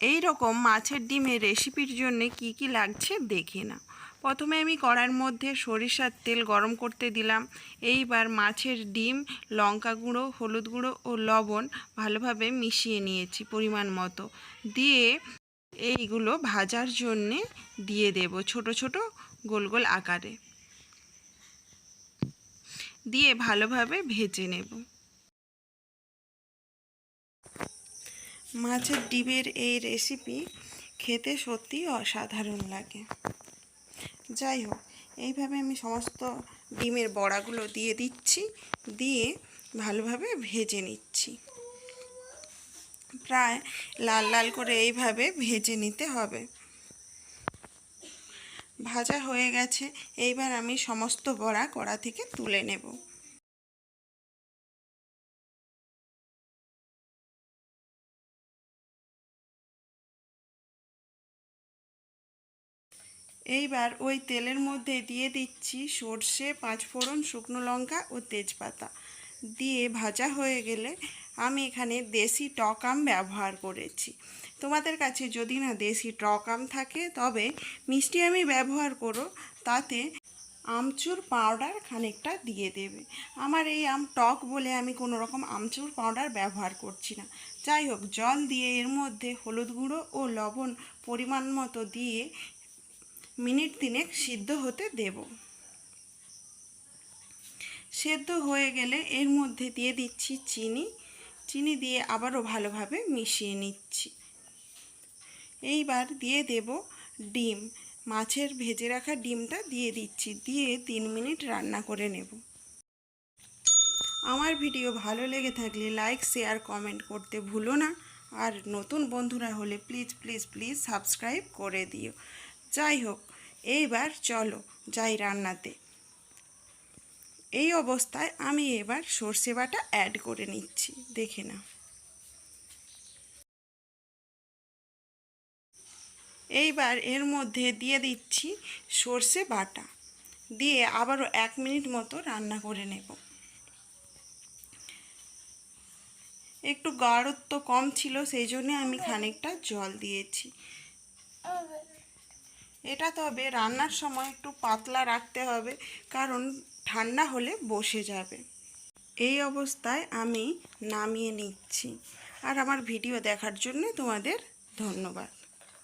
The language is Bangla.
এই রকম মাছের ডিমের রেসিপির জন্য কি কি লাগছে দেখে নাও। প্রথমে আমি কড়ার মধ্যে সরিষার তেল গরম করতে দিলাম। এইবার মাছের ডিম, লঙ্কা গুঁড়ো, হলুদ গুঁড়ো ও লবণ ভালোভাবে মিশিয়ে নিয়েছি পরিমাণ মতো। দিয়ে এইগুলো ভাজার জন্যে দিয়ে দেব ছোট ছোট গোল গোল আকারে। দিয়ে ভালোভাবে ভেজে নেব। মাছের ডিমের এই রেসিপি খেতে সত্যি অসাধারণ লাগে। যাই হোক, এইভাবে আমি সমস্ত ডিমের বড়াগুলো দিয়ে দিচ্ছি, দিয়ে ভালোভাবে ভেজে নিচ্ছি। প্রায় লাল লাল করে এইভাবে ভেজে নিতে হবে। ভাজা হয়ে গেছে, এইবার আমি সমস্ত বড়া কড়া থেকে তুলে নেব। এইবার ওই তেলের মধ্যে দিয়ে দিচ্ছি সর্ষে, পাঁচফোড়ন, শুকনো লঙ্কা ও তেজপাতা। দিয়ে ভাজা হয়ে গেলে আমি এখানে দেশি টক আম ব্যবহার করেছি। তোমাদের কাছে যদি না দেশি টক আম থাকে, তবে মিষ্টি আমি ব্যবহার করো, তাতে আমচুর পাউডার খানিকটা দিয়ে দেবে। আমার এই আম টক বলে আমি কোনো রকম আমচুর পাউডার ব্যবহার করছি না। যাই হোক, জল দিয়ে এর মধ্যে হলুদ গুঁড়ো ও লবণ পরিমাণ মতো দিয়ে মিনিট তিনেক সিদ্ধ হতে দেব। সেদ্ধ হয়ে গেলে এর মধ্যে দিয়ে দিচ্ছি চিনি। চিনি দিয়ে আবারও ভালোভাবে মিশিয়ে নিচ্ছি। এইবার দিয়ে দেব ডিম। মাছের ভেজে রাখা ডিমটা দিয়ে দিচ্ছি। দিয়ে তিন মিনিট রান্না করে নেব। আমার ভিডিও ভালো লেগে থাকলে লাইক, শেয়ার, কমেন্ট করতে ভুলো না। আর নতুন বন্ধুরা হলে প্লিজ প্লিজ প্লিজ সাবস্ক্রাইব করে দিও। যাই হোক এইবার চলো যাই রান্নাতে। এই অবস্থায় আমি এবার সর্ষে বাটা অ্যাড করে নিচ্ছি, দেখে না এইবার এর মধ্যে দিয়ে দিচ্ছি সর্ষে বাটা, দিয়ে আবারও এক মিনিট মতো রান্না করে নেব। একটু গাঢ়ত্ব কম ছিল, সেই জন্যে আমি খানিকটা জল দিয়েছি। এটা তবে রান্নার সময় একটু পাতলা রাখতে হবে, কারণ ঠান্ডা হলে বসে যাবে। এই অবস্থায় আমি নামিয়ে নিচ্ছি। আর আমার ভিডিও দেখার জন্য তোমাদের ধন্যবাদ।